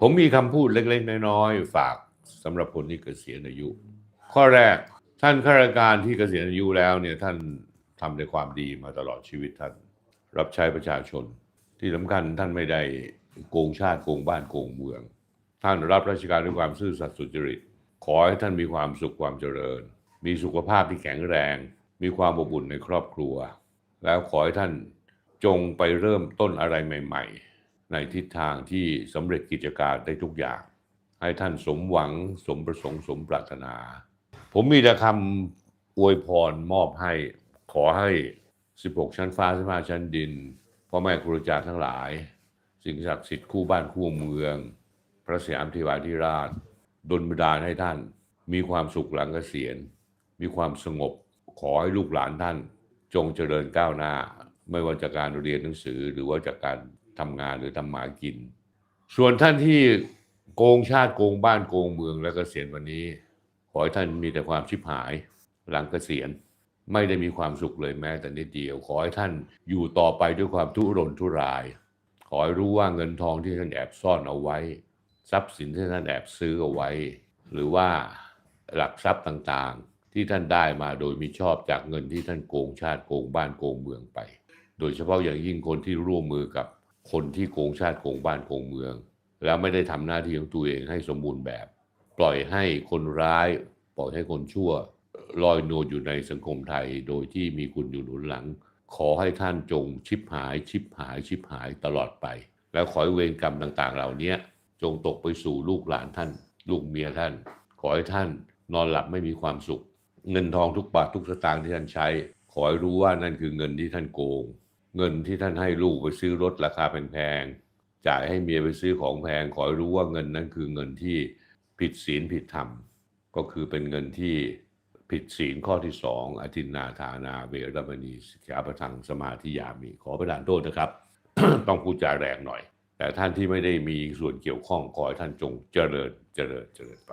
ผมมีคำพูดเล็ก ๆ น้อยๆฝากสำหรับคนที่เกษียณอายุ ข้อแรกท่านข้าราชการที่เกษียณอายุแล้วเนี่ยท่านทำในความดีมาตลอดชีวิตท่าน รับใช้ประชาชน ที่สำคัญท่านไม่ได้โกงชาติโกงบ้านโกงเมือง ท่านรับราชการด้วยความซื่อสัตย์สุจริต ขอให้ท่านมีความสุขความเจริญ มีสุขภาพที่แข็งแรง มีความอบอุ่นในครอบครัว แล้วขอให้ท่านจงไปเริ่มต้นอะไรใหม่ ๆ ในทิศทางที่สำเร็จกิจการได้ทุกอย่าง ให้ท่านสมหวังสมประสงค์สมปรารถนา ผมมีแต่คำอวยพรมอบให้ขอให้ 16 ชั้นฟ้า15ชั้นดินพ่อแม่ครูอาจารย์ทั้งหลาย สิ่งศักดิ์สิทธิ์คู่บ้านคู่เมือง พระสยามเทวาธิราชดลบันดาลให้ท่าน มีความสุขหลังเกษียณ มีความสงบขอให้ลูกหลานท่าน จงเจริญก้าวหน้า ไม่ว่าจากการเรียนหนังสือหรือว่าจากการ ทำงานหรือทำหมากิน ส่วนท่านที่โกงชาติโกงบ้านโกงเมืองและกะเกษียณวันนี้ ขอให้ท่านมีแต่ความชิบหายหลังกเกษียณไม่ได้มีความสุขเลยแม้แต่นิดเดียว ขอให้ท่านอยู่ต่อไปด้วยความทุรนทุราย ขอให้รู้ว่าเงินทองที่ท่านแอบซ่อนเอาไว้ ทรัพย์สินที่ท่านแอบซื้อเอาไว้ หรือว่าหลักทรัพย์ต่างๆ ที่ท่านได้มาโดยมิชอบจากเงินที่ท่านโกงชาติโกงบ้านโกงเมืองไป โดยเฉพาะอย่างยิ่งคนที่ร่วมมือกับ คนที่โกงชาติโกงบ้านโกงเมือง แล้วไม่ได้ทำหน้าที่ของตัวเองให้สมบูรณ์แบบ ปล่อยให้คนร้าย ปล่อยให้คนชั่วลอยนวลอยู่ในสังคมไทย โดยที่มีคุณอยู่หนุนหลัง ขอให้ท่านจงชิบหาย ชิบหาย ชิบหายตลอดไป แล้วขอให้เวรกรรมต่าง ๆ เหล่านี้จงตกไปสู่ลูกหลานท่าน ลูกเมียท่าน ขอให้ท่านนอนหลับไม่มีความสุข เงินทองทุกบาททุกสตางค์ที่ท่านใช้ ขอให้รู้ว่านั่นคือเงินที่ท่านโกง เงินที่ท่านให้ลูกไปซื้อรถราคาแพงๆจ่ายให้เมียไปซื้อของแพงขอให้รู้ว่าเงินนั้นคือเงินที่ผิดศีลผิดธรรม ก็คือเป็นเงินที่ผิดศีลข้อที่สองอธินนาทานาเวรมณีสิกขาประทังสมาธิยามีขอประทานโทษนะครับ ต้องพูดจาแรงหน่อย แต่ท่านที่ไม่ได้มีส่วนเกี่ยวข้องขอให้ท่านจงเจริญเจริญเจริญไป